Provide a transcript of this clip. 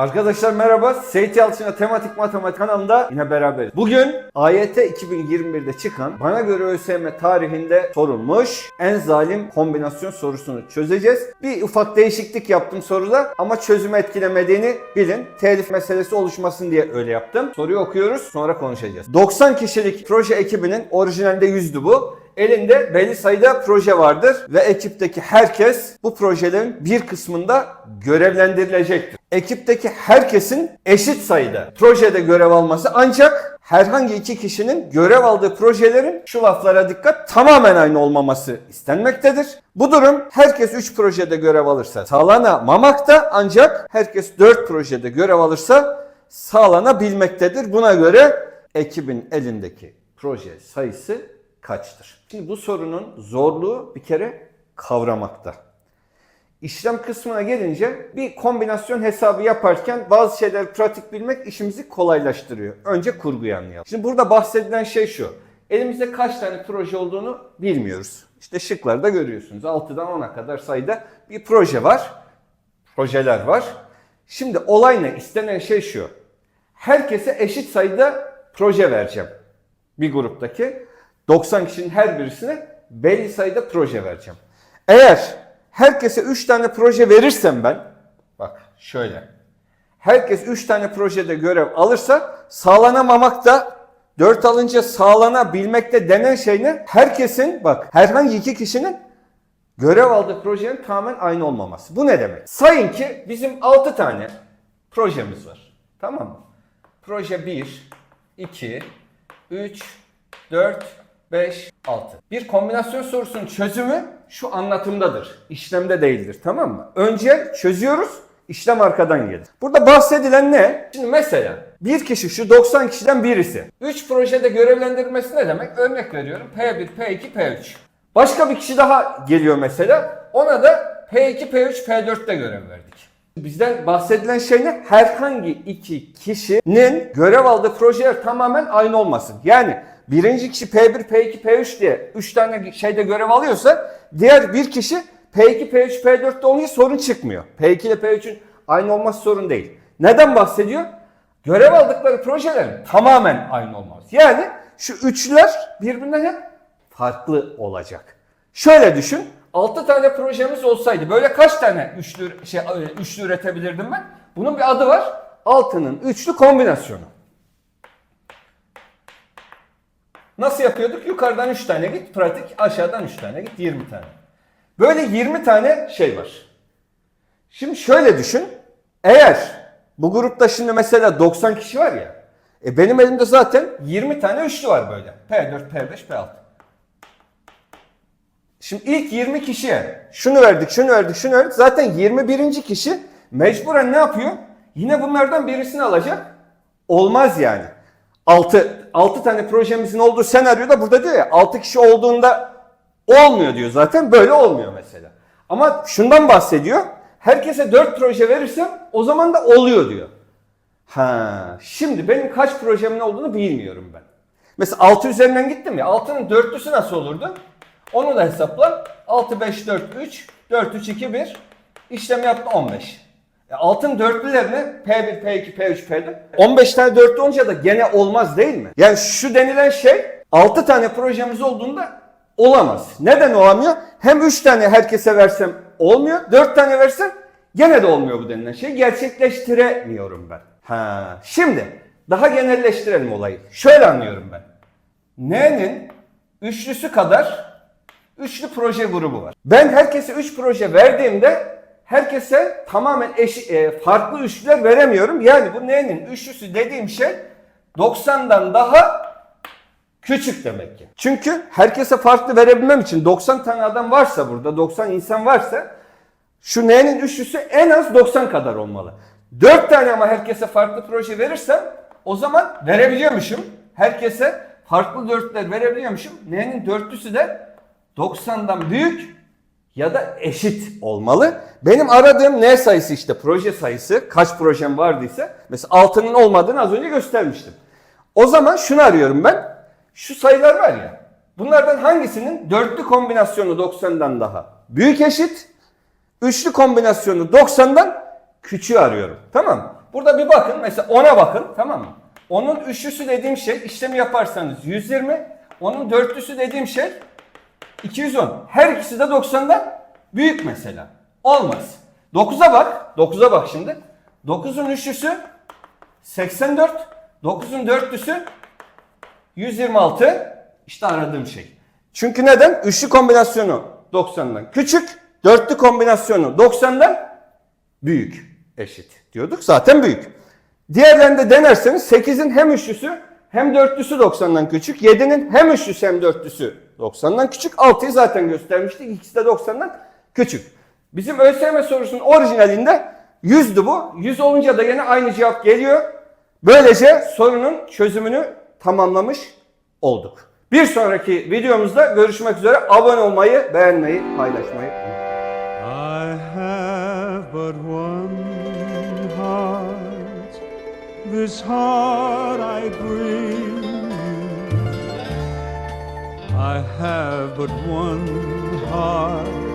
Arkadaşlar merhaba. Seyit Yalçın'a Tematik Matematik kanalında yine beraberiz. Bugün AYT 2021'de çıkan bana göre ÖSYM tarihinde sorulmuş en zalim kombinasyon sorusunu çözeceğiz. Bir ufak değişiklik yaptım soruda ama çözümü etkilemediğini bilin. Telif meselesi oluşmasın diye öyle yaptım. Soruyu okuyoruz sonra konuşacağız. 90 kişilik proje ekibinin orijinalde 100'dü bu. Elinde belli sayıda proje vardır ve ekipteki herkes bu projelerin bir kısmında görevlendirilecektir. Ekipteki herkesin eşit sayıda projede görev alması ancak herhangi iki kişinin görev aldığı projelerin şu laflara dikkat tamamen aynı olmaması istenmektedir. Bu durum herkes 3 projede görev alırsa sağlanamamakta ancak herkes 4 projede görev alırsa sağlanabilmektedir. Buna göre ekibin elindeki proje sayısı kaçtır? Şimdi bu sorunun zorluğu bir kere kavramakta. İşlem kısmına gelince bir kombinasyon hesabı yaparken bazı şeyler pratik bilmek işimizi kolaylaştırıyor. Önce kurguyu anlayalım. Şimdi burada bahsedilen şey şu. Elimizde kaç tane proje olduğunu bilmiyoruz. İşte şıklarda görüyorsunuz. 6'dan 10'a kadar sayıda bir proje var. Projeler var. Şimdi olay ne? İstenen şey şu. Herkese eşit sayıda proje vereceğim. Bir gruptaki 90 kişinin her birisine belli sayıda proje vereceğim. Eğer herkese 3 tane proje verirsem ben, bak şöyle. Herkes 3 tane projede görev alırsa sağlanamamak da 4 alınca sağlanabilmekte denen şey ne? Herkesin bak herhangi iki kişinin görev aldığı projenin tamamen aynı olmaması. Bu ne demek? Sayın ki bizim 6 tane projemiz var. Tamam mı? Proje 1, 2, 3, 4, 5, 6. Bir kombinasyon sorusunun çözümü şu anlatımdadır. İşlemde değildir. Tamam mı? Önce çözüyoruz. işlem arkadan gelir. Burada bahsedilen ne? Şimdi mesela bir kişi şu 90 kişiden birisi. 3 projede görevlendirilmesi ne demek? Örnek veriyorum. P1, P2, P3. Başka bir kişi daha geliyor mesela. Ona da P2, P3, P4'te görev verdik. Bizden bahsedilen şey ne? Herhangi iki kişinin görev aldığı projeler tamamen aynı olmasın. Yani birinci kişi P1, P2, P3 diye 3 tane şeyde görev alıyorsa diğer bir kişi P2, P3, P4'te olunca sorun çıkmıyor. P2 ile P3'ün aynı olması sorun değil. Neden bahsediyor? Görev aldıkları projelerin tamamen aynı olması. Yani şu üçler birbirinden farklı olacak. Şöyle düşün. 6 tane projemiz olsaydı böyle kaç tane üçlü şey e, üçlü üretebilirdim ben? Bunun bir adı var. Altının üçlü kombinasyonu. Nasıl yapıyorduk? Yukarıdan 3 tane git, pratik. Aşağıdan 3 tane git, 20 tane. Böyle 20 tane şey var. Şimdi şöyle düşün. Eğer bu grupta şimdi mesela 90 kişi var ya. E benim elimde zaten 20 tane üçlü var böyle. P4, P5, P6. Şimdi ilk 20 kişiye şunu verdik, şunu verdik, şunu verdik. Zaten 21. kişi mecburen ne yapıyor? Yine bunlardan birisini alacak. Olmaz yani. 6 6 tane projemizin olduğu senaryoda burada diyor ya 6 kişi olduğunda olmuyor diyor zaten. Böyle olmuyor mesela. Ama şundan bahsediyor. Herkese 4 proje verirsem o zaman da oluyor diyor. Ha, şimdi benim kaç projemin olduğunu bilmiyorum ben. Mesela 6 üzerinden gittim ya. 6'nın dörtlüsü nasıl olurdu? Onu da hesapla. 6, 5, 4, 3, 4, 3, 2, 1. İşlem yaptı 15. E, altın dörtlülerini P1, P2, P3, P4. 15 tane dörtlü olunca da gene olmaz değil mi? Yani şu denilen şey 6 tane projemiz olduğunda olamaz. Neden olamıyor? Hem 3 tane herkese versem olmuyor. 4 tane versem gene de olmuyor bu denilen şey. Gerçekleştiremiyorum ben. Ha, şimdi daha genelleştirelim olayı. Şöyle anlıyorum ben. N'nin üçlüsü kadar üçlü proje grubu var. Ben herkese 3 proje verdiğimde herkese tamamen eş, e, farklı üçlüler veremiyorum. Yani bu N'nin üçlüsü dediğim şey 90'dan daha küçük demek ki. Çünkü herkese farklı verebilmem için 90 tane adam varsa burada 90 insan varsa şu N'nin üçlüsü en az 90 kadar olmalı. 4 tane ama herkese farklı proje verirsem o zaman verebiliyormuşum. Herkese farklı dörtler verebiliyormuşum. N'nin dörtlüsü de 90'dan büyük ya da eşit olmalı. Benim aradığım ne sayısı işte proje sayısı kaç projem vardıysa mesela 6'nın olmadığını az önce göstermiştim. O zaman şunu arıyorum ben. Şu sayılar var ya. Bunlardan hangisinin dörtlü kombinasyonu 90'dan daha büyük eşit, üçlü kombinasyonu 90'dan küçüğü arıyorum. Tamam mı? Burada bir bakın mesela 10'a bakın tamam mı? Onun üçlüsü dediğim şey işlemi yaparsanız 120. Onun dörtlüsü dediğim şey 210. Her ikisi de 90'dan büyük mesela. Olmaz. 9'a bak. 9'a bak şimdi. 9'un üçlüsü 84. 9'un dörtlüsü 126. İşte aradığım şey. Çünkü neden? Üçlü kombinasyonu 90'dan küçük. Dörtlü kombinasyonu 90'dan büyük eşit diyorduk. Zaten büyük. Diğerlerini de denerseniz 8'in hem üçlüsü hem dörtlüsü 90'dan küçük. 7'nin hem üçlüsü hem dörtlüsü 90'dan küçük. 6'yı zaten göstermiştik. İkisi de 90'dan küçük. Bizim ÖSYM sorusunun orijinalinde 100'dü bu. 100 olunca da yine aynı cevap geliyor. Böylece sorunun çözümünü tamamlamış olduk. Bir sonraki videomuzda görüşmek üzere. Abone olmayı, beğenmeyi, paylaşmayı. I have but one heart. This heart I bring you. I have but one heart.